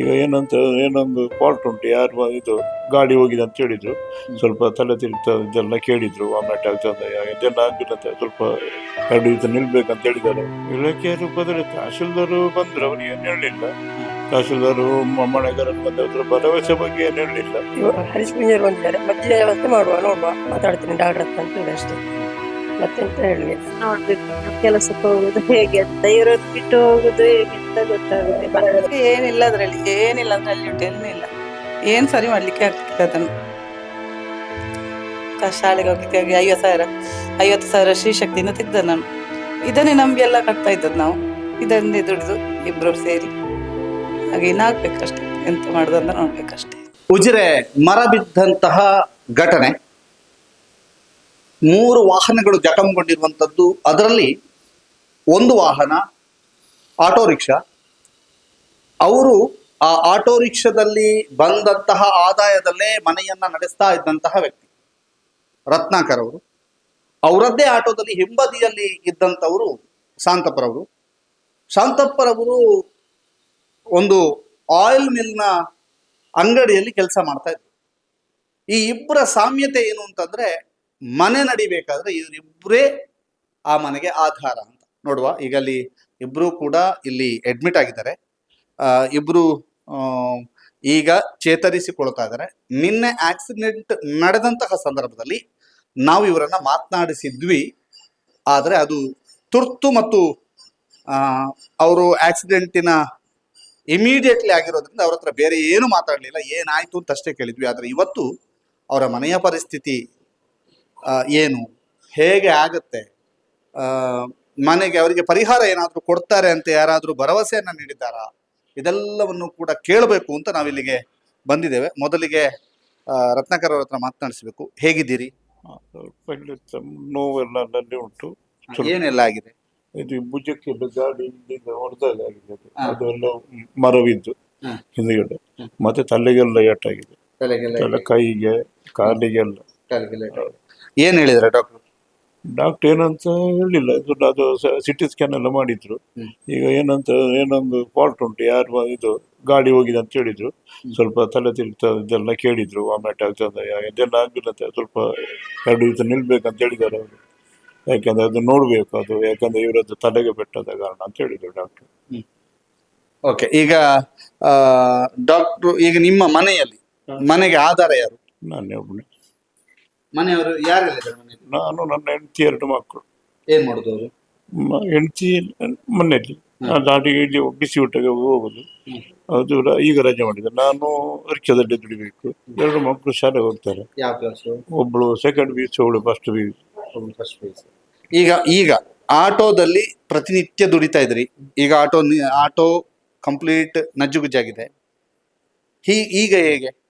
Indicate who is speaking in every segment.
Speaker 1: ಈಗ ಏನಂತ ಏನೊಂದು ಫಾಲ್ಟ್ ಉಂಟು. ಯಾರು ಇದು ಗಾಡಿ ಹೋಗಿದೆ ಅಂತ ಹೇಳಿದ್ರು. ಸ್ವಲ್ಪ ತಲೆ ತಿರುಗ್ತಾ ಇದೆಲ್ಲ ಕೇಳಿದ್ರು. ವಾಮಿಟ್ ಆಗ್ತದೆ ಇದೆಲ್ಲ ಆಗಿಲ್ಲ ಅಂತ ಸ್ವಲ್ಪ ಎರಡು ದಿವಸ ನಿಲ್ಬೇಕಂತ ಹೇಳಿದ್ದಾರೆ. ಇಲಾಖೆಯವರು ರೂಪದಲ್ಲಿ ತಹಶೀಲ್ದಾರು ಬಂದ್ರು. ಅವ್ರು ಏನು ಹೇಳಲಿಲ್ಲ. ತಹಶೀಲ್ದಾರು ಮಳೆಗಾರರು ಬಂದ ಅದ್ರ ಭರವಸೆ ಬಗ್ಗೆ ಏನು ಹೇಳಲಿಲ್ಲ.
Speaker 2: ಹರೀಶ್ ಬಂದಿದ್ದಾರೆ. ಮಧ್ಯೆ ವ್ಯವಸ್ಥೆ ಮಾಡುವ ನೋಡುವ. ಮಾತಾಡ್ತೀನಿ. ಡಾಕ್ಟರ್ ಅಂತ ಹೇಳಿ ಅಷ್ಟೇ. ಮತ್ತೆಂತ ಹೇಳಿ
Speaker 3: ನೋಡ್ಬೇಕು ಕೆಲಸಕ್ಕೆ ಹೋಗುದು ಹೇಗೆ ಅಂತ ಇರೋದು ಬಿಟ್ಟು ಹೋಗುದು ಹೇಗೆ ಅಂತ ಗೊತ್ತಾಗುತ್ತೆ.
Speaker 4: ಏನಿಲ್ಲ ಅದ್ರಲ್ಲಿ ಏನಿಲ್ಲ ಅಂದ್ರೆ ಅಲ್ಲಿ ಟೆನ್ ಏನಿಲ್ಲ ಏನ್ ಸರಿ ಮಾಡ್ಲಿಕ್ಕೆ ಆಗ್ತದೆ ಅದನ್ನು. ಶಾಲೆಗೆ ಹೋಗ್ಲಿಕ್ಕೆ ಆಗಿ ಐವತ್ತು ಸಾವಿರ ಐವತ್ತು ಸಾವಿರ ಶ್ರೀಶಕ್ತಿಯಿಂದ ತೆಗ್ದ ನಾನು. ಇದನ್ನೇ ನಮ್ಗೆಲ್ಲ ಕಟ್ತಾ ಇದ್ದದ್ದು ನಾವು. ಇದನ್ನೇ ದುಡಿದು ಇಬ್ರು ಸೇರಿ. ಹಾಗೆ ಇನ್ನಾಗ್ಬೇಕಷ್ಟೇ ಎಂತ ಮಾಡುದಂತ ನೋಡ್ಬೇಕಷ್ಟೇ.
Speaker 5: ಉಜಿರೆ ಮರ ಬಿದ್ದಂತಹ ಘಟನೆ. ಮೂರು ವಾಹನಗಳು ಜಖಂಗೊಂಡಿರುವಂಥದ್ದು. ಅದರಲ್ಲಿ ಒಂದು ವಾಹನ, ಆಟೋ ರಿಕ್ಷಾ. ಅವರು ಆ ಆಟೋ ರಿಕ್ಷಾದಲ್ಲಿ ಬಂದಂತಹ ಆದಾಯದಲ್ಲೇ ಮನೆಯನ್ನ ನಡೆಸ್ತಾ ಇದ್ದಂತಹ ವ್ಯಕ್ತಿ, ರತ್ನಾಕರ್ ಅವರು. ಅವರದ್ದೇ ಆಟೋದಲ್ಲಿ ಹಿಂಬದಿಯಲ್ಲಿ ಇದ್ದಂಥವರು ಶಾಂತಪ್ಪರವರು ಶಾಂತಪ್ಪರವರು ಒಂದು ಆಯಿಲ್ ಮಿಲ್ನ ಅಂಗಡಿಯಲ್ಲಿ ಕೆಲಸ ಮಾಡ್ತಾ ಇದ್ರು. ಈ ಇಬ್ಬರ ಸಾಮ್ಯತೆ ಏನು ಅಂತಂದ್ರೆ ಮನೆ ನಡಿಬೇಕಾದ್ರೆ ಇವರಿಬ್ಬರೇ ಆ ಮನೆಗೆ ಆಧಾರ ಅಂತ. ನೋಡುವ ಈಗ ಅಲ್ಲಿ ಇಬ್ರು ಕೂಡ ಇಲ್ಲಿ ಅಡ್ಮಿಟ್ ಆಗಿದ್ದಾರೆ. ಆ, ಇಬ್ರು ಈಗ ಚೇತರಿಸಿಕೊಳ್ತಾ ಇದ್ದಾರೆ. ನಿನ್ನೆ ಆಕ್ಸಿಡೆಂಟ್ ನಡೆದಂತಹ ಸಂದರ್ಭದಲ್ಲಿ ನಾವು ಇವರನ್ನ ಮಾತನಾಡಿಸಿದ್ವಿ. ಆದರೆ ಅದು ತುರ್ತು ಮತ್ತು ಅವರು ಆಕ್ಸಿಡೆಂಟಿನ ಇಮಿಡಿಯೇಟ್ಲಿ ಆಗಿರೋದ್ರಿಂದ ಅವ್ರ ಹತ್ರ ಬೇರೆ ಏನು ಮಾತಾಡಲಿಲ್ಲ. ಏನಾಯ್ತು ಅಂತ ಅಷ್ಟೇ ಕೇಳಿದ್ವಿ. ಆದರೆ ಇವತ್ತು ಅವರ ಮನೆಯ ಪರಿಸ್ಥಿತಿ ಏನು? ಹೇಗೆ ಆಗತ್ತೆ? ಮನೆಗೆ ಅವರಿಗೆ ಪರಿಹಾರ ಏನಾದರೂ ಕೊಡ್ತಾರೆ ಅಂತ ಯಾರಾದರೂ ಭರವಸೆಯನ್ನು ನೀಡಿದ್ದಾರಾ? ಇದೆಲ್ಲವನ್ನು ಕೂಡ ಕೇಳಬೇಕು ಅಂತ ನಾವಿಲ್ಲಿಗೆ ಬಂದಿದ್ದೇವೆ. ಮೊದಲಿಗೆ ರತ್ನಾಕರ್ ಅವ್ರ ಹತ್ರ ಮಾತನಾಡಿಸ್ಬೇಕು. ಹೇಗಿದ್ದೀರಿ?
Speaker 1: ನೋವೆಲ್ಲ ಉಂಟು.
Speaker 5: ಏನೆಲ್ಲ ಆಗಿದೆ?
Speaker 1: ಇದು ಭುಜಕ್ಕೆಲ್ಲ ಗಾಡಿ ಇಲ್ಲಿಂದ ಹೊಡೆದಾಗ ಆಗಿದೆ. ಅದೆಲ್ಲ ಮರವಿದ್ದು. ಹಿಂದ್ಗಡೆ. ಮತ್ತೆ ತಲೆಗೆಲ್ಲ ಏಟಾಗಿದೆ. ತಲೆ ಕೈಗೆ ಕಾಲಿಗೆಲ್ಲ.
Speaker 5: ಏನ್ ಹೇಳಿದ್ರೆ ಡಾಕ್ಟರ್?
Speaker 1: ಡಾಕ್ಟರ್ ಏನಂತ ಹೇಳಿಲ್ಲ. ಇದು ಸಿ ಸಿಟಿ ಸ್ಕ್ಯಾನ್ ಎಲ್ಲ ಮಾಡಿದ್ರು. ಈಗ ಏನಂತ ಏನೊಂದು ಫಾಲ್ಟ್ ಉಂಟು. ಯಾರು ಇದು ಗಾಡಿ ಹೋಗಿದೆ ಅಂತ ಹೇಳಿದ್ರು. ಸ್ವಲ್ಪ ತಲೆ ತಿರುಗ್ತಾ ಇದೆಲ್ಲ ಕೇಳಿದ್ರು ವಾಮಿಟ್ ಆಗ್ತದೆ ಇದೆಲ್ಲ ಆಗಿಲ್ಲ ಸ್ವಲ್ಪ ಎರಡು ದಿವಸ ನಿಲ್ಬೇಕಂತ ಹೇಳಿದ್ದಾರೆ ಅವರು. ಯಾಕಂದ್ರೆ ಅದು ನೋಡ್ಬೇಕು ಅದು. ಯಾಕಂದ್ರೆ ಇವರದ್ದು ತಲೆಗೆ ಬೆಟ್ಟದ ಕಾರಣ ಅಂತ ಹೇಳಿದ್ರು ಡಾಕ್ಟರ್.
Speaker 5: ಓಕೆ ಈಗ ಡಾಕ್ಟರ್ ಈಗ ನಿಮ್ಮ ಮನೆಯಲ್ಲಿ ಮನೆಗೆ ಆಧಾರ ಯಾರು?
Speaker 1: ನಾನೇ ಒಬ್ಬನೇ
Speaker 5: ಮನೆಯವರು ಯಾರೆಲ್ಲ ಮನೆಯಲ್ಲಿ?
Speaker 1: ನಾನು ನನ್ನ ಹೆಂಡತಿ ಎರಡು ಮಕ್ಕಳು.
Speaker 5: ಏನ್ ಮಾಡುದು ಅವರು?
Speaker 1: ಮ- ಹೆಂಡತಿ ಮನೆಯಲ್ಲಿ. ದಾಟಿಗೆ ಬಿಸಿ ಊಟಕ್ಕೆ ಹೋಗುದು. ಅದು ರ- ಈಗ ರಜೆ ಮಾಡಿದೆ ನಾನು ರಿಕ್ಷಾದಲ್ಲಿ ದುಡಿಬೇಕು. ಎರಡು ಮಕ್ಕಳು ಶಾಲೆ ಹೋಗ್ತಾರೆ.
Speaker 5: ಯಾವ ಕ್ಲಾಸು
Speaker 1: ಒಬ್ಳು ಸೆಕೆಂಡ್ ಪಿ ಒಬ್ಳು ಫಸ್ಟ್ ಪಿ
Speaker 5: ಫಸ್ಟ್ ಈಗ ಈಗ ಆಟೋದಲ್ಲಿ ಪ್ರತಿನಿತ್ಯ ದುಡಿತಾ ಇದ್ರಿ. ಈಗ ಆಟೋ ನಿ- ಆಟೋ ಕಂಪ್ಲೀಟ್ ನಜ್ಜುಗುಜ್ಜಾಗಿದೆ. ಹೀ ಈಗ ಹೇಗೆ?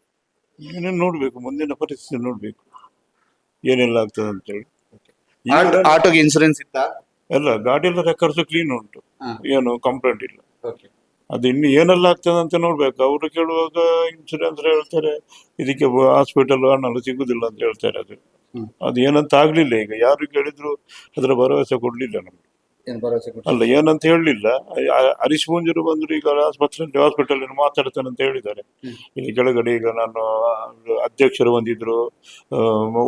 Speaker 1: ನೋಡ್ಬೇಕು. ಮುಂದಿನ ಪರಿಸ್ಥಿತಿ ನೋಡ್ಬೇಕು. ಏನೆಲ್ಲ ಆಗ್ತದೆ ಅಂತೇಳಿ
Speaker 5: ಆಟೋ ಆಟೋಗೆ ಇನ್ಸೂರೆನ್ಸ್ ಇತ್ತಾ?
Speaker 1: ಎಲ್ಲ ಗಾಡಿ ಎಲ್ಲ ರೆಕಾರ್ಡ್ಸ್ ಕ್ಲೀನ್ ಉಂಟು. ಏನು ಕಂಪ್ಲೇಂಟ್ ಇಲ್ಲ.
Speaker 5: ಓಕೆ
Speaker 1: ಅದು ಇನ್ನು ಏನೆಲ್ಲ ಆಗ್ತದೆ ಅಂತ ನೋಡ್ಬೇಕು. ಅವರು ಕೇಳುವಾಗ ಇನ್ಸೂರೆನ್ಸ್ ಹೇಳ್ತಾರೆ ಇದಕ್ಕೆ ಹಾಸ್ಪಿಟಲ್ ಹಣ ಸಿಗುದಿಲ್ಲ ಅಂತ ಹೇಳ್ತಾರೆ ಅದು. ಅದು ಏನಂತ ಆಗ್ಲಿಲ್ಲ ಈಗ. ಯಾರು ಕೇಳಿದ್ರು ಅದರ ಭರವಸೆ ಕೊಡ್ಲಿಲ್ಲ ನಮ್ಗೆ.
Speaker 5: ಏನು ಭರವಸೆ ಕೊಟ್ಟು
Speaker 1: ಅಲ್ಲ ಏನಂತ ಹೇಳಲಿಲ್ಲ. ಹರೀಶ್ ಮುಂಜೂರು ಬಂದ್ರು ಈಗ ಆಸ್ಪತ್ರೆ ಹಾಸ್ಪಿಟಲ್ ಮಾತಾಡ್ತಾನೆ ಅಂತ ಹೇಳಿದ್ದಾರೆ. ಇಲ್ಲಿ ಕೆಳಗಡೆ ಈಗ ನಾನು ಅಧ್ಯಕ್ಷರು ಬಂದಿದ್ರು ಆ,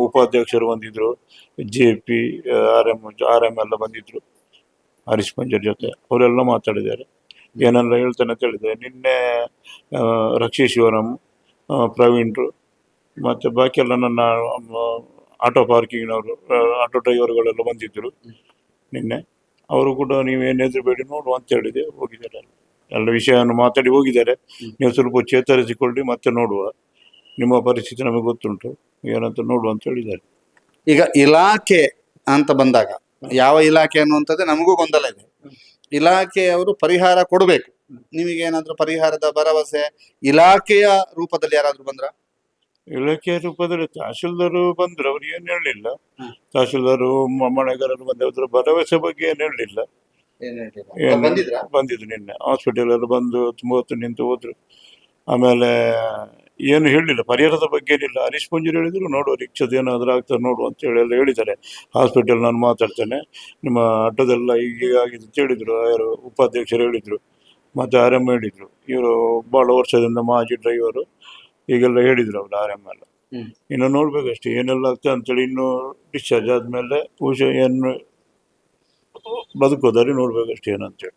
Speaker 1: ಉಪಾಧ್ಯಕ್ಷರು ಬಂದಿದ್ರು J P R M R M ಎಲ್ಲ ಬಂದಿದ್ರು ಹರೀಶ್ ಮಂಜರ್ ಜೊತೆ. ಅವರೆಲ್ಲ ಮಾತಾಡಿದ್ದಾರೆ. ಏನೆಲ್ಲ ಹೇಳ್ತಾನೆ ಅಂತ ಹೇಳಿದ್ದಾರೆ ನಿನ್ನೆ ಆ, ರಕ್ಷಿ ಶಿವರಾಮ್ ಆ, ಪ್ರವೀಣ್ರು ಮತ್ತೆ ಬಾಕಿ ಎಲ್ಲ ನನ್ನ ಆಟೋ ಪಾರ್ಕಿಂಗ್ನವರು ಆಟೋ ಡ್ರೈವರ್ಗಳೆಲ್ಲ ಬಂದಿದ್ದರು ನಿನ್ನೆ. ಅವರು ಕೂಡ ನೀವೇನು ಹೆದರಬೇಡಿ ನೋಡುವ ಅಂತ ಹೇಳಿದೆ. ಹೋಗಿದ್ದಾರೆ. ಎಲ್ಲ. ವಿಷಯವನ್ನು ಮಾತಾಡಿ ಹೋಗಿದ್ದಾರೆ. ನೀವು ಸ್ವಲ್ಪ ಚೇತರಿಸಿಕೊಳ್ಳಿ, ಮತ್ತೆ ನೋಡುವ. ನಿಮ್ಮ ಪರಿಸ್ಥಿತಿ ನಮಗೆ ಗೊತ್ತುಂಟು. ಏನಂತ ನೋಡುವ ಅಂತ ಹೇಳಿದ್ದಾರೆ.
Speaker 5: ಈಗ ಇಲಾಖೆ ಅಂತ ಬಂದಾಗ, ಯಾವ ಇಲಾಖೆ ಅನ್ನುವಂಥದ್ದು ನಮಗೂ ಗೊಂದಲ ಇದೆ. ಇಲಾಖೆಯವರು ಪರಿಹಾರ ಕೊಡಬೇಕು. ನಿಮಗೆ ಪರಿಹಾರದ ಭರವಸೆ ಇಲಾಖೆಯ ರೂಪದಲ್ಲಿ ಯಾರಾದರೂ ಬಂದ್ರ?
Speaker 1: ಇಲಾಖೆ ರೂಪದಲ್ಲಿ ತಹಶೀಲ್ದಾರು ಬಂದ್ರು ಅವ್ರು ಏನು ಹೇಳಲಿಲ್ಲ. ತಹಶೀಲ್ದಾರು ಮಳೆಗಾರರು ಬಂದ ಅದ್ರ ಭರವಸೆ ಬಗ್ಗೆ ಏನು ಹೇಳಲಿಲ್ಲ.
Speaker 5: ಬಂದಿದ್ರ?
Speaker 1: ನಿನ್ನೆ. ಹಾಸ್ಪಿಟಲ್ ಎಲ್ಲ ಬಂದು ತುಂಬ ಹೊತ್ತು ನಿಂತು ಹೋದ್ರು. ಆಮೇಲೆ ಏನು ಹೇಳಿಲ್ಲ ಪರಿಹಾರದ ಬಗ್ಗೆ ಏನಿಲ್ಲ. ಹರೀಶ್ ಪುಂಜರು ಹೇಳಿದ್ರು ನೋಡು ರಿಕ್ಷದ ಏನಾದರೂ ಆಗ್ತದೆ ನೋಡು ಅಂತ ಹೇಳಿ ಎಲ್ಲ ಹೇಳಿದ್ದಾರೆ. ಹಾಸ್ಪಿಟಲ್ ನಾನು ಮಾತಾಡ್ತೇನೆ. ನಿಮ್ಮ ಆಟೋದೆಲ್ಲ ಹೀಗೆ ಆಗಿದೆ ಅಂತ ಹೇಳಿದ್ರು. ಯಾರು ಉಪಾಧ್ಯಕ್ಷರು ಹೇಳಿದ್ರು. ಮತ್ತು ಆರ್ ಎಂ ಹೇಳಿದ್ರು. ಇವರು ಭಾಳ ವರ್ಷದಿಂದ ಮಾಜಿ ಡ್ರೈವರು ಈಗೆಲ್ಲ ಹೇಳಿದ್ರು ಅವ್ರು ಆರ್ ಎಂ ಎಲ್ಲ.
Speaker 5: ಹ್ಮ್.
Speaker 1: ಇನ್ನು ನೋಡ್ಬೇಕಷ್ಟೇ ಏನೆಲ್ಲ ಆಗ್ತದೆ ಅಂತೇಳಿ ಇನ್ನು ಡಿಸ್ಚಾರ್ಜ್ ಆದಮೇಲೆ ಪೂಜೆ ಏನು ಬದುಕೋದಾರಿ ನೋಡ್ಬೇಕಷ್ಟೇ ಏನಂತೇಳಿ.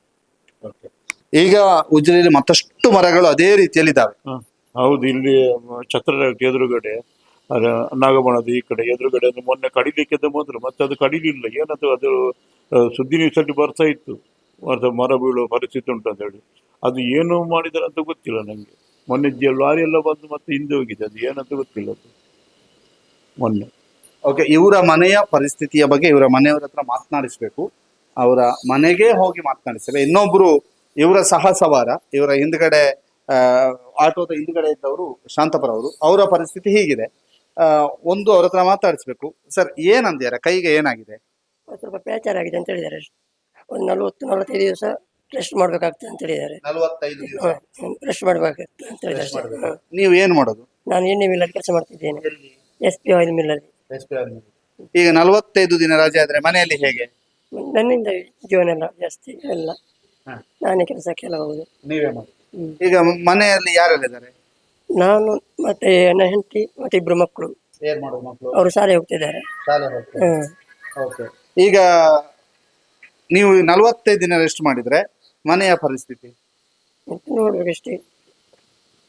Speaker 5: ಈಗ ಉಜಿರೆಯಲ್ಲಿ ಮತ್ತಷ್ಟು ಮರಗಳು ಅದೇ ರೀತಿಯಲ್ಲಿ
Speaker 1: ಇದಾವೆ ಹೌದು ಇಲ್ಲಿ ಛತ್ರಕ್ಕೆ ಎದುರುಗಡೆ ಅದ ನಾಗಮಣದ ಈ ಕಡೆ ಎದುರುಗಡೆ ಅದು ಮೊನ್ನೆ ಕಡಿಲಿಕ್ಕೆ ಮೊದಲು ಮತ್ತೆ ಅದು ಕಡಿಲಿಲ್ಲ ಏನದು ಅದು ಸುದ್ದಿ ನ್ಯೂಸಲ್ಲಿ ಬರ್ತಾ ಇತ್ತು. ಮರ ಬೀಳುವ ಪರಿಸ್ಥಿತಿ ಉಂಟು ಅಂತ ಹೇಳಿ. ಅದು ಏನು ಮಾಡಿದಾರೆ ಅಂತ ಗೊತ್ತಿಲ್ಲ ನನಗೆ ಮೊನ್ನೆ ಲಾರಿ ಎಲ್ಲ ಬಂದು ಮತ್ತೆ ಹಿಂದೆ ಹೋಗಿದೆ. ಅದು ಏನಂತ ಗೊತ್ತಿಲ್ಲ ಅದು. ಮೊನ್ನೆ.
Speaker 5: ಓಕೆ ಇವರ ಮನೆಯ ಪರಿಸ್ಥಿತಿಯ ಬಗ್ಗೆ ಇವರ ಮನೆಯವರ ಹತ್ರ ಮಾತನಾಡಿಸ್ಬೇಕು. ಅವರ ಮನೆಗೆ ಹೋಗಿ ಮಾತನಾಡಿಸ್ತಾರೆ ಇನ್ನೊಬ್ರು ಇವರ ಸಹ ಸವಾರ ಇವರ ಹಿಂದ್ಗಡೆ ಆಟೋದ ಹಿಂದ್ಗಡೆ ಇದ್ದವರು ಶಾಂತಪುರ ಅವರು ಅವರ ಪರಿಸ್ಥಿತಿ ಹೀಗಿದೆ. ಒಂದು ಅವ್ರ ಹತ್ರ ಮಾತಾಡಿಸ್ಬೇಕು ಸರ್ ಏನಂದ್ಯಾರ ಕೈಗೆ ಏನಾಗಿದೆ?
Speaker 2: ಸ್ವಲ್ಪ ಪ್ಯಾಚರ್ ಆಗಿದೆ ಅಂತ ಹೇಳಿದ್ದಾರೆ. ಒಂದು ನಲ್ವತ್ತು ನಲವತ್ತೈದು ದಿವಸ ರೆಸ್ಟ್ ಮಾಡ್ಬೇಕಾಗ್ತದೆ ಅಂತ ಹೇಳಿದ್ದಾರೆ.
Speaker 5: ನಲವತ್ತೈದು
Speaker 2: ರೆಸ್ಟ್ ಮಾಡ್ಬೇಕಾಗ್ತದೆ ಅಂತ ಹೇಳಿದ್ದಾರೆ ಹ.
Speaker 5: ನೀವು ಏನು ಮಾಡೋದು?
Speaker 2: ನಾನು ಎಣ್ಣೆ ಮಿಲ್ಲಲ್ಲಿ ಕೆಲಸ ಮಾಡ್ತಿದ್ದೇನೆ. ಎಸ್ ಪಿ ಆಯಿಲ್ ಮಿಲ್ಲಲ್ಲಿ
Speaker 5: ಈಗ ನಲವತ್ತೈದು ದಿನ ರಜೆ ಆದ್ರೆ ಮನೆಯಲ್ಲಿ ಹೇಗೆ?
Speaker 2: ನನ್ನಿಂದ ಜೀವನ ಎಲ್ಲ ಜಾಸ್ತಿ ಎಲ್ಲ.
Speaker 5: ಹ.
Speaker 2: ನಾನೇ ಕೆಲಸಕ್ಕೆಲ್ಲ ಹೋಗುದು.
Speaker 5: ನೀವೇ ಮಾಡಿ.
Speaker 2: ಹ್ಮ್.
Speaker 5: ಈಗ ಮನೆಯಲ್ಲಿ ಯಾರೆಲ್ಲ ಇದ್ದಾರೆ?
Speaker 2: ನಾನು ಮತ್ತೆ ನನ್ನ ಹೆಂಡತಿ ಮತ್ತೆ ಇಬ್ರು ಮಕ್ಕಳು.
Speaker 5: ಏನ್ ಮಾಡೋದು ಮಕ್ಕಳು?
Speaker 2: ಅವರು ಶಾಲೆ ಹೋಗ್ತಿದ್ದಾರೆ.
Speaker 5: ಶಾಲೆ
Speaker 2: ಹ್ಮ್.
Speaker 5: ಓಕೆ. ಈಗ ನೀವು ನಲವತ್ತೈದು ದಿನ ರೆಸ್ಟ್ ಮಾಡಿದ್ರೆ ಮನೆಯ ಪರಿಸ್ಥಿತಿ?
Speaker 2: ಮತ್ತೆ ನೋಡ್ಬೇಕಷ್ಟೇ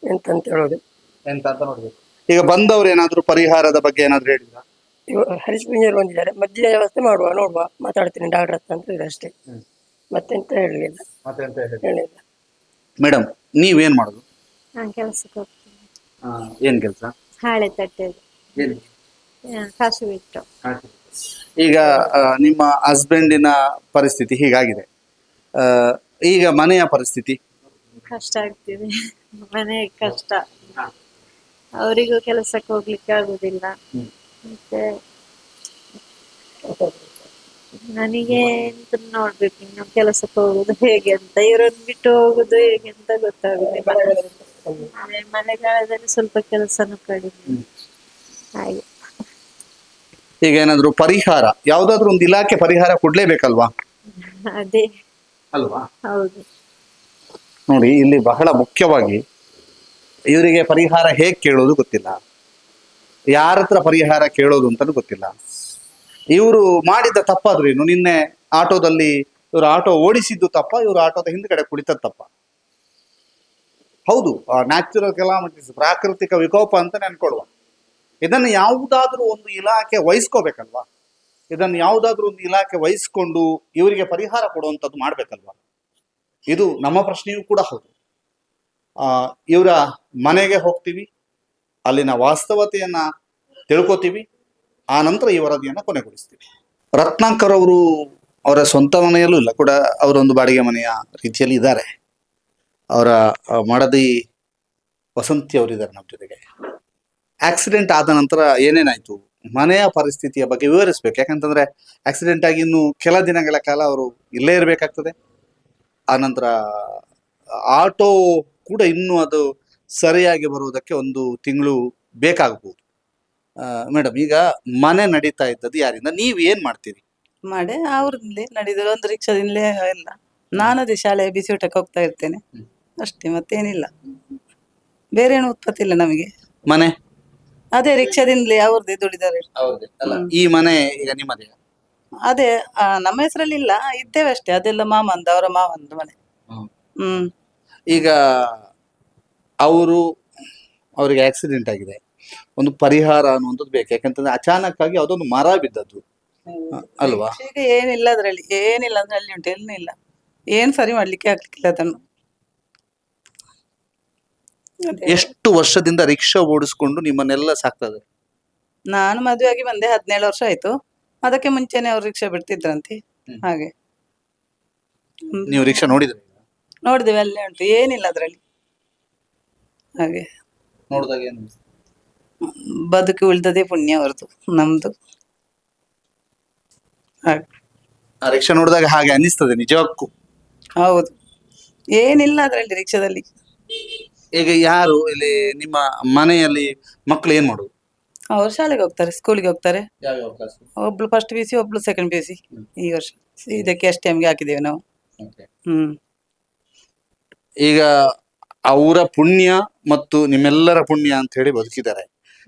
Speaker 2: ಎಂತ ಅಂತ ಹೇಳೋದು.
Speaker 5: ಎಂತ ಅಂತ ನೋಡ್ಬೇಕು. ಈಗ ಬಂದವರು ಏನಾದ್ರೂ ಪರಿಹಾರದ ಬಗ್ಗೆ ಏನಾದ್ರೂ ಹೇಳಿದ್ರ?
Speaker 2: ಇವ ಹರೀಶ್ ಇಂಜಿನಿಯರ್ ಬಂದಿದ್ದಾರೆ. ಮಧ್ಯ ವ್ಯವಸ್ಥೆ ಮಾಡುವ ನೋಡುವ. ಮಾತಾಡ್ತೀನಿ ಡಾಕ್ಟರ್ ಹತ್ರ ಅಂತ ಇದೆ ಅಷ್ಟೇ. ಮತ್ತೆಂತ ಹೇಳಲಿಲ್ಲ.
Speaker 5: ಮತ್ತೆ ಎಂತ ಹೇಳಿ
Speaker 2: ಹೇಳಿಲ್ಲ.
Speaker 5: ಮೇಡಮ್ ನೀವೇನ್ ಮಾಡೋದು?
Speaker 3: ನಾನು ಕೆಲಸಕ್ಕೆ ಹೋಗ್ತೀನಿ.
Speaker 5: ಏನ್ ಕೆಲಸ?
Speaker 3: ಹಾಳೆ ತಟ್ಟೆದು. ಕಾಸು ಬಿಟ್ಟು.
Speaker 5: ಈಗ ಆ, ನಿಮ್ಮ ಹಸ್ಬೆಂಡಿನ ಪರಿಸ್ಥಿತಿ ಹೀಗಾಗಿದೆ. ಆ, ಈಗ ಮನೆಯ ಪರಿಸ್ಥಿತಿ.
Speaker 3: ಕಷ್ಟ ಆಗ್ತಿದೆ. ಮನೆ ಕಷ್ಟ. ಅವರಿಗೂ ಕೆಲಸಕ್ಕೆ ಹೋಗ್ಲಿಕ್ಕೆ ಆಗುದಿಲ್ಲ. ಮತ್ತೆ ನನಗೆ ಎಂತ ನೋಡ್ಬೇಕು ಇನ್ನು ಕೆಲಸಕ್ಕೆ ಹೋಗುದು ಹೇಗೆ ಅಂತ ಇವರನ್ನು ಬಿಟ್ಟು ಹೋಗುದು ಹೇಗೆ ಅಂತ ಗೊತ್ತಾಗುದಿಲ್ಲ. ಮಳೆಗಾಲದಲ್ಲಿ ಸ್ವಲ್ಪ ಕೆಲಸನೂ ಕಡಿಮೆ. ಹಾಗೆ.
Speaker 5: ಈಗ ಏನಾದ್ರು ಪರಿಹಾರ ಯಾವ್ದಾದ್ರು ಒಂದು ಇಲಾಖೆ ಪರಿಹಾರ ಕೊಡ್ಲೇಬೇಕಲ್ವಾ?
Speaker 3: ಅದೇ.
Speaker 5: ಅಲ್ವಾ?
Speaker 3: ಹೌದು.
Speaker 5: ನೋಡಿ ಇಲ್ಲಿ ಬಹಳ ಮುಖ್ಯವಾಗಿ ಇವರಿಗೆ ಪರಿಹಾರ ಹೇಗೆ ಕೇಳೋದು ಗೊತ್ತಿಲ್ಲ. ಯಾರ ಹತ್ರ ಪರಿಹಾರ ಕೇಳೋದು ಅಂತಲೂ ಗೊತ್ತಿಲ್ಲ. ಇವರು ಮಾಡಿದ ತಪ್ಪಾದ್ರೇನು ನಿನ್ನೆ ಆಟೋದಲ್ಲಿ ಇವರು ಆಟೋ ಓಡಿಸಿದ್ದು ತಪ್ಪ ಇವರು ಆಟೋದ ಹಿಂದ್ಗಡೆ ಕುಳಿತದ ತಪ್ಪ. ಹೌದು ನ್ಯಾಚುರಲ್ ಕೆಲಾಮಿಟೀಸ್ ಪ್ರಾಕೃತಿಕ ವಿಕೋಪ ಅಂತ ಅನ್ಕೊಳ್ವ ಇದನ್ನು ಯಾವುದಾದ್ರೂ ಒಂದು ಇಲಾಖೆ ವಹಿಸ್ಕೋಬೇಕಲ್ವಾ? ಇದನ್ನು ಯಾವುದಾದ್ರೂ ಒಂದು ಇಲಾಖೆ ವಹಿಸ್ಕೊಂಡು ಇವರಿಗೆ ಪರಿಹಾರ ಕೊಡುವಂಥದ್ದು ಮಾಡ್ಬೇಕಲ್ವಾ? ಇದು ನಮ್ಮ ಪ್ರಶ್ನೆಯೂ ಕೂಡ ಹೌದು. ಆ, ಇವರ ಮನೆಗೆ ಹೋಗ್ತೀವಿ ಅಲ್ಲಿನ ವಾಸ್ತವತೆಯನ್ನ ತಿಳ್ಕೊತೀವಿ ಆ ನಂತರ ಈ ವರದಿಯನ್ನು ಕೊನೆಗೊಳಿಸ್ತೀವಿ. ರತ್ನಾಕರ್ ಅವರು ಅವರ ಸ್ವಂತ ಮನೆಯಲ್ಲೂ ಇಲ್ಲ ಕೂಡ ಅವರೊಂದು ಬಾಡಿಗೆ ಮನೆಯ ರೀತಿಯಲ್ಲಿ ಇದ್ದಾರೆ. ಅವರ ಮಡದಿ ವಸಂತಿ ಅವರಿದ್ದಾರೆ ನಮ್ಮ ಜೊತೆಗೆ. ಆಕ್ಸಿಡೆಂಟ್ ಆದ ನಂತರ ಏನೇನಾಯ್ತು? ಮನೆಯ ಪರಿಸ್ಥಿತಿಯ ಬಗ್ಗೆ ವಿವರಿಸ್ಬೇಕು. ಯಾಕಂತಂದ್ರೆ ಆಕ್ಸಿಡೆಂಟ್ ಆಗಿ ಇನ್ನು ಕೆಲ ದಿನಗಳ ಕಾಲ ಅವರು ಇಲ್ಲೇ ಇರಬೇಕಾಗ್ತದೆ. ಆನಂತರ ಆಟೋ ಕೂಡ ಇನ್ನೂ ಅದು ಸರಿಯಾಗಿ ಬರುವುದಕ್ಕೆ ಒಂದು ತಿಂಗಳು ಬೇಕಾಗಬಹುದು. ಮೇಡಮ್ ಈಗ ಮನೆ ನಡೀತಾ ಇದ್ದದ್ದು ಯಾರಿಂದ? ನೀವು ಏನ್ ಮಾಡ್ತೀರಿ?
Speaker 4: ಮಾಡಿ ಅವ್ರದ್ದೇ ನಡೀತಾರೆ ಒಂದು ರಿಕ್ಷಾದಿಂದಲೇ ಎಲ್ಲ ನಾನು ಅದೇ ಶಾಲೆ ಬಿಸಿ ಊಟಕ್ಕೆ ಹೋಗ್ತಾ ಇರ್ತೇನೆ. ಅಷ್ಟೇ ಮತ್ತೇನಿಲ್ಲ. ಬೇರೆ ಏನು ಉತ್ಪತ್ತಿ ಇಲ್ಲ ನಮಗೆ.
Speaker 5: ಮನೆ?
Speaker 4: ಅದೇ ರಿಕ್ಷಾದಿಂದಲೇ ಅವ್ರದ್ದೇ ದುಡಿದಾರೆ
Speaker 5: ಅಲ್ಲ ಈ ಮನೆ ಈಗ ನಿಮ್ಮದೇ?
Speaker 4: ಅದೇ ಆ, ನಮ್ಮ ಹೆಸರಲ್ಲಿ ಇಲ್ಲ ಇದ್ದೇವೆ ಅಷ್ಟೇ ಅದೆಲ್ಲ ಮಾಮಂದ ಅವರ ಮಾವಂದ ಮನೆ.
Speaker 5: ಹ್ಮ್. ಈಗ ಅವರು ಅವರಿಗೆ ಆಕ್ಸಿಡೆಂಟ್ ಆಗಿದೆ. ಒಂದು ಪರಿಹಾರ ಅನ್ನುವಂಥದ್ದು ಬೇಕು ಯಾಕಂತಂದ್ರೆ ಅಚಾನಕ್ ಆಗಿ ಅದೊಂದು ಮರ ಬಿದ್ದದ್ದು. ಅಲ್ವಾ?
Speaker 4: ಈಗ ಏನಿಲ್ಲ ಅದ್ರಲ್ಲಿ ಏನಿಲ್ಲ ಅಂದ್ರೆ ಅಲ್ಲಿ ಉಂಟು ಏನಿಲ್ಲ ಏನ್ ಸರಿ ಮಾಡ್ಲಿಕ್ಕೆ ಆಗ್ಲಿಕ್ಕಿಲ್ಲ ಅದನ್ನು. ಅದೇ.
Speaker 5: ಎಷ್ಟು ವರ್ಷದಿಂದ ರಿಕ್ಷಾ ಓಡಿಸ್ಕೊಂಡು ನಿಮ್ಮನ್ನೆಲ್ಲ ಸಾಕ್ತದೆ
Speaker 4: ನಾನು ಮದುವೆ ಆಗಿ ಬಂದೆ ಹದಿನೇಳು ವರ್ಷ ಆಯ್ತು. ಅದಕ್ಕೆ ಮುಂಚೆನೆ ಅವ್ರು ರಿಕ್ಷಾ ಬಿಡ್ತಿದ್ರಂತೆ. ಹಾಗೆ.
Speaker 5: ನೀವು ರಿಕ್ಷಾ ನೋಡಿದ್ರೆ
Speaker 4: ನೋಡಿದೆ ಅಲ್ಲೇ ಉಂಟು. ಏನಿಲ್ಲ ಅದ್ರಲ್ಲಿ. ಹಾಗೆ.
Speaker 5: ನೋಡಿದಾಗ ಏನು
Speaker 4: ಬದುಕಿ ಉಳಿದದೇ ಪುಣ್ಯ ಅವ್ರದ್ದು ನಮ್ದು. ಹಾಗೆ.
Speaker 5: ಆ ರಿಕ್ಷಾ ನೋಡಿದಾಗ ಹಾಗೆ ಅನಿಸ್ತದೆ ನಿಜಕ್ಕೂ
Speaker 4: ಹೌದು. ಏನಿಲ್ಲ ಅದ್ರಲ್ಲಿ ರಿಕ್ಷಾದಲ್ಲಿ.
Speaker 5: ಈಗ ಯಾರು ಇಲ್ಲಿ ನಿಮ್ಮ ಮನೆಯಲ್ಲಿ ಮಕ್ಕಳು ಏನ್ ಮಾಡುದು?
Speaker 4: ಅವ್ರು ಶಾಲೆಗೆ ಹೋಗ್ತಾರೆ ಸ್ಕೂಲಿಗೆ ಹೋಗ್ತಾರೆ.
Speaker 5: ಕ್ಲಾಸ್
Speaker 4: ಒಬ್ಳು ಫಸ್ಟ್ ಪಿ ಸಿ ಒಬ್ಳು ಸೆಕೆಂಡ್ ಪಿ ಸಿ ಈ ವರ್ಷ ಇದಕ್ಕೆ ಎಷ್ಟು ಟೈಮ್ಗೆ ಹಾಕಿದ್ದೇವೆ ನಾವು. ಹ್ಮ್.
Speaker 5: ಈಗ ಅವರ ಪುಣ್ಯ ಮತ್ತು ನಿಮ್ಮೆಲ್ಲರ ಪುಣ್ಯ ಅಂತ ಹೇಳಿ ಬದುಕಿದ್ದಾರೆ.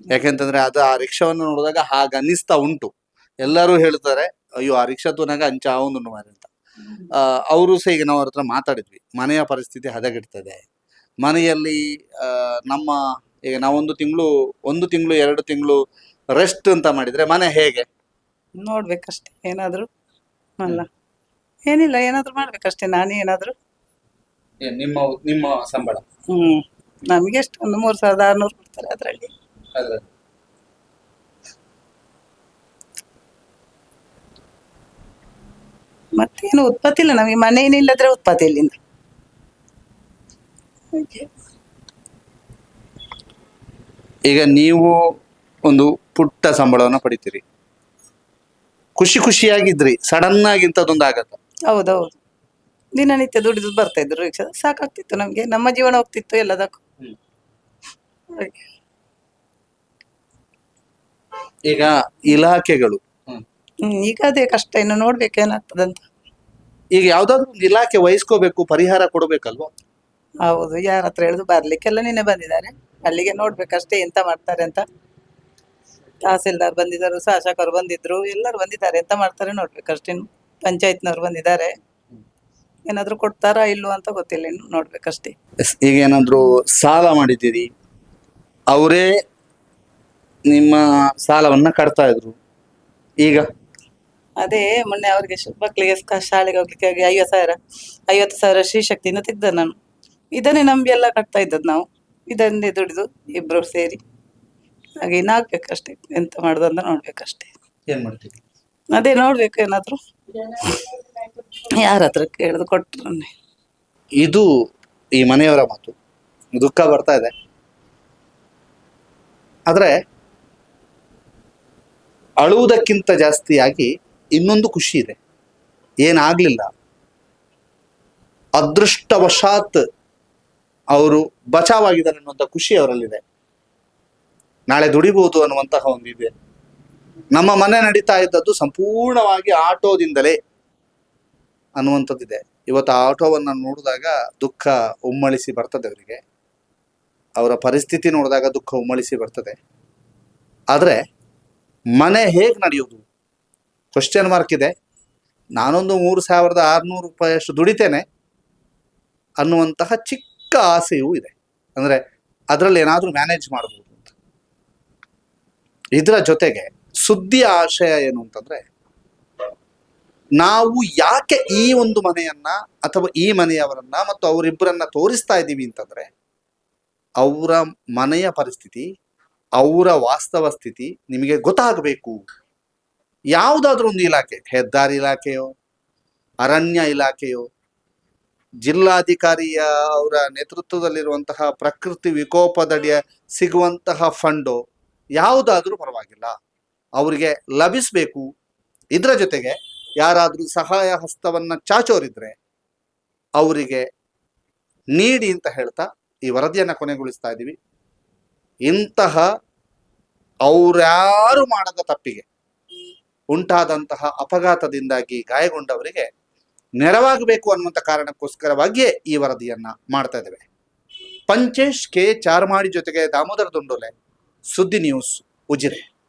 Speaker 5: ಯಾಕೆಂತಂದ್ರೆ ಅದು ಆ ರಿಕ್ಷಾವನ್ನು ನೋಡಿದಾಗ ಹಾಗೆ ಅನ್ನಿಸ್ತಾ ಉಂಟು. ಎಲ್ಲರೂ ಹೇಳ್ತಾರೆ ಅಯ್ಯೋ ಆ ರಿಕ್ಷಾ ತೂನಾಗ ಅಂಚ ಅವನು ಅಂತ. ಅವರು ಸಹ ಈಗ ನಾವು ಅವ್ರ ಹತ್ರ ಮಾತಾಡಿದ್ವಿ. ಮನೆಯ ಪರಿಸ್ಥಿತಿ ಹದಗೆಡ್ತದೆ. ಮನೆಯಲ್ಲಿ ನಮ್ಮ ಈಗ ನಾವೊಂದು ತಿಂಗಳು ಒಂದು ತಿಂಗಳು ಎರಡು ತಿಂಗಳು ರೆಸ್ಟ್ ಅಂತ ಮಾಡಿದ್ರೆ ಮನೆ ಹೇಗೆ?
Speaker 4: ನೋಡ್ಬೇಕಷ್ಟೇ ಏನಾದ್ರು ಅಲ್ಲ. ಏನಿಲ್ಲ ಏನಾದ್ರು ಮಾಡ್ಬೇಕಷ್ಟೇ ನಾನೇ ಏನಾದ್ರು.
Speaker 5: ನಿಮ್ಮ ನಿಮ್ಮ ಸಂಬಳ?
Speaker 4: ಹ್ಮ್ ನಮ್ಗೆ ಎಷ್ಟು ಒಂದು ಮೂರ್ ಸಾವಿರದ ಆರ್ನೂರು ಕೊಡ್ತಾರೆ ಅದ್ರಲ್ಲಿ. ಮತ್ತೇನು ಉತ್ಪತ್ತಿ ಇಲ್ಲ ನಮಗೆ ಮನೆ ಏನಿಲ್ಲದ್ರೆ ಉತ್ಪತ್ತಿ ಇಲ್ಲಿಂದ.
Speaker 5: ಈಗ ನೀವು ಒಂದು ಪುಟ್ಟ ಸಂಬಳವನ್ನು ಪಡಿತೀರಿ. ಖುಷಿ ಖುಷಿಯಾಗಿದ್ರಿ ಸಡನ್ ಆಗಿ ಇಂಥದ್ದೊಂದು ಆಗತ್ತ
Speaker 4: ಹೌದೌದು. ದಿನನಿತ್ಯ ದುಡಿದು ಬರ್ತಾ ಇದ್ರು ರಿಕ್ಷಾ ಸಾಕಾಗ್ತಿತ್ತು ನಮ್ಗೆ ನಮ್ಮ ಜೀವನ ಹೋಗ್ತಿತ್ತು ಎಲ್ಲದಕ್ಕೂ. ಹಾಗೆ.
Speaker 5: ಈಗ ಇಲಾಖೆಗಳು.
Speaker 4: ಹ್ಮ್ ಈಗ ಅದೇ ಕಷ್ಟ ಇನ್ನು ನೋಡ್ಬೇಕು ಏನಾಗ್ತದಂತ.
Speaker 5: ಈಗ ಯಾವ್ದಾದ್ರು ಒಂದು ಇಲಾಖೆ ವಹಿಸ್ಕೋಬೇಕು ಪರಿಹಾರ ಕೊಡಬೇಕಲ್ವಾ?
Speaker 4: ಹೌದು ಯಾರ ಹತ್ರ ಹೇಳುದು ಬರ್ಲಿಕ್ಕೆಲ್ಲ ನಿನ್ನೆ ಬಂದಿದ್ದಾರೆ. ಅಲ್ಲಿಗೆ ನೋಡ್ಬೇಕಷ್ಟೇ ಎಂತ ಮಾಡ್ತಾರೆ ಅಂತ. ತಹಸೀಲ್ದಾರ್ ಬಂದಿದ್ದರು ಶಾಸಕರು ಬಂದಿದ್ರು ಎಲ್ಲರು ಬಂದಿದ್ದಾರೆ. ಎಂತ ಮಾಡ್ತಾರೆ ನೋಡ್ಬೇಕಷ್ಟೇ. ಅಷ್ಟೇ ಪಂಚಾಯತ್ನವ್ರು ಬಂದಿದ್ದಾರೆ. ಏನಾದ್ರು ಕೊಡ್ತಾರಾ ಇಲ್ವಾ ಅಂತ ಗೊತ್ತಿಲ್ಲ ಇನ್ನು ನೋಡ್ಬೇಕಷ್ಟೇ.
Speaker 5: ಎಸ್, ಈಗ ಏನಾದ್ರು ಸಾಲ ಮಾಡಿದ್ದೀರಿ ಅವರೇ ನಿಮ್ಮ ಸಾಲವನ್ನ ಕಟ್ತಾ ಇದ್ರು. ಈಗ?
Speaker 4: ಅದೇ ಮೊನ್ನೆ ಅವ್ರಿಗೆ ಶ್- ಮಕ್ಳಿಗೆ ಸ್ಕ- ಶಾಲೆಗೆ ಹೋಗ್ಲಿಕ್ಕೆ ಆಗಿ ಐವತ್ತು ಸಾವಿರ ಐವತ್ತು ಸಾವಿರ ಶ್ರೀಶಕ್ತಿಯಿಂದ ತೆಗ್ದ ನಾನು. ಇದನ್ನೇ ನಂಬಿ ಎಲ್ಲ ಕಟ್ತಾ ಇದ್ದದ್ದು ನಾವು. ಇದನ್ನೇ ದುಡಿದು ಇಬ್ರು ಸೇರಿ. ಹಾಗೆ ಇನ್ನಾಗ್ಬೇಕಷ್ಟೇ ಎಂತ ಮಾಡುದು ಅಂತ ನೋಡ್ಬೇಕಷ್ಟೇ.
Speaker 5: ಏನ್ ಮಾಡ್ತೀವಿ
Speaker 4: ಅದೇ ನೋಡ್ಬೇಕು ಏನಾದ್ರು. ಯಾರ ಹತ್ರ ಕೇಳುದು ಕೊಟ್ರು
Speaker 5: ಇದು ಈ ಮನೆಯವರ ಮಾತು. ದುಃಖ ಬರ್ತಾ ಇದೆ. ಆದ್ರೆ ಅಳುವುದಕ್ಕಿಂತ ಜಾಸ್ತಿಯಾಗಿ ಇನ್ನೊಂದು ಖುಷಿ ಇದೆ. ಏನಾಗ್ಲಿಲ್ಲ. ಅದೃಷ್ಟವಶಾತ್ ಅವರು ಬಚಾವಾಗಿದ್ದಾರೆ ಅನ್ನುವಂಥ ಖುಷಿ ಅವರಲ್ಲಿದೆ. ನಾಳೆ ದುಡಿಬಹುದು ಅನ್ನುವಂತಹ ಇದೆ. ನಮ್ಮ ಮನೆ ನಡೀತಾ ಇದ್ದದ್ದು ಸಂಪೂರ್ಣವಾಗಿ ಆಟೋದಿಂದಲೇ ಅನ್ನುವಂಥದ್ದಿದೆ. ಇವತ್ತು ಆಟೋವನ್ನ ನೋಡಿದಾಗ ದುಃಖ ಉಮ್ಮಳಿಸಿ ಬರ್ತದೆ ಅವರಿಗೆ. ಅವರ ಪರಿಸ್ಥಿತಿ ನೋಡಿದಾಗ ದುಃಖ ಉಮ್ಮಳಿಸಿ ಬರ್ತದೆ. ಆದರೆ ಮನೆ ಹೇಗೆ ನಡೆಯೋದು ಕ್ವಶನ್ ಮಾರ್ಕ್ ಇದೆ. ನಾನೊಂದು ಮೂರು ಸಾವಿರದ ಆರುನೂರು ರೂಪಾಯಿಯಷ್ಟು ದುಡಿತೇನೆ ಅನ್ನುವಂತಹ ಚಿಕ್ಕ ಆಸೆಯೂ ಇದೆ. ಅಂದರೆ ಅದರಲ್ಲಿ ಏನಾದರೂ ಮ್ಯಾನೇಜ್ ಮಾಡ್ಬೋದು ಅಂತ. ಇದರ ಜೊತೆಗೆ ಸುದ್ದಿಯ ಆಶಯ ಏನು ಅಂತಂದ್ರೆ, ನಾವು ಯಾಕೆ ಈ ಒಂದು ಮನೆಯನ್ನ ಅಥವಾ ಈ ಮನೆಯವರನ್ನ ಮತ್ತು ಅವರಿಬ್ಬರನ್ನ ತೋರಿಸ್ತಾ ಇದ್ದೀವಿ ಅಂತಂದ್ರೆ, ಅವರ ಮನೆಯ ಪರಿಸ್ಥಿತಿ, ಅವರ ವಾಸ್ತವ ಸ್ಥಿತಿ ನಿಮಗೆ ಗೊತ್ತಾಗಬೇಕು. ಯಾವುದಾದ್ರೂ ಒಂದು ಇಲಾಖೆ, ಹೆದ್ದಾರಿ ಇಲಾಖೆಯೋ, ಅರಣ್ಯ ಇಲಾಖೆಯೋ ಜಿಲ್ಲಾಧಿಕಾರಿಯ ಅವರ ನೇತೃತ್ವದಲ್ಲಿರುವಂತಹ ಪ್ರಕೃತಿ ವಿಕೋಪದಡಿಯ ಸಿಗುವಂತಹ ಫಂಡು ಯಾವುದಾದ್ರೂ ಪರವಾಗಿಲ್ಲ. ಅವರಿಗೆ ಲಭಿಸಬೇಕು. ಇದರ ಜೊತೆಗೆ ಯಾರಾದರೂ ಸಹಾಯ ಹಸ್ತವನ್ನು ಚಾಚೋರಿದ್ರೆ ಅವರಿಗೆ ನೀಡಿ ಅಂತ ಹೇಳ್ತಾ ಈ ವರದಿಯನ್ನು ಕೊನೆಗೊಳಿಸ್ತಾ ಇದ್ದೀವಿ ಇಂತಹ ಅವರ್ಯಾರು ಮಾಡದ ತಪ್ಪಿಗೆ ಉಂಟಾದಂತಹ ಅಪಘಾತದಿಂದಾಗಿ ಗಾಯಗೊಂಡವರಿಗೆ ನೆರವಾಗಬೇಕು ಅನ್ನುವಂಥ ಕಾರಣಕ್ಕೋಸ್ಕರವಾಗಿಯೇ ಈ ವರದಿಯನ್ನ ಮಾಡ್ತಾ ಇದ್ದೇವೆ. ಪಂಚೇಶ್ ಕೆ ಚಾರ್ಮಾಡಿ ಜೊತೆಗೆ ದಾಮೋದರ ದುಂಡೋಲೆ, ಸುದ್ದಿ ನ್ಯೂಸ್, ಉಜಿರೆ.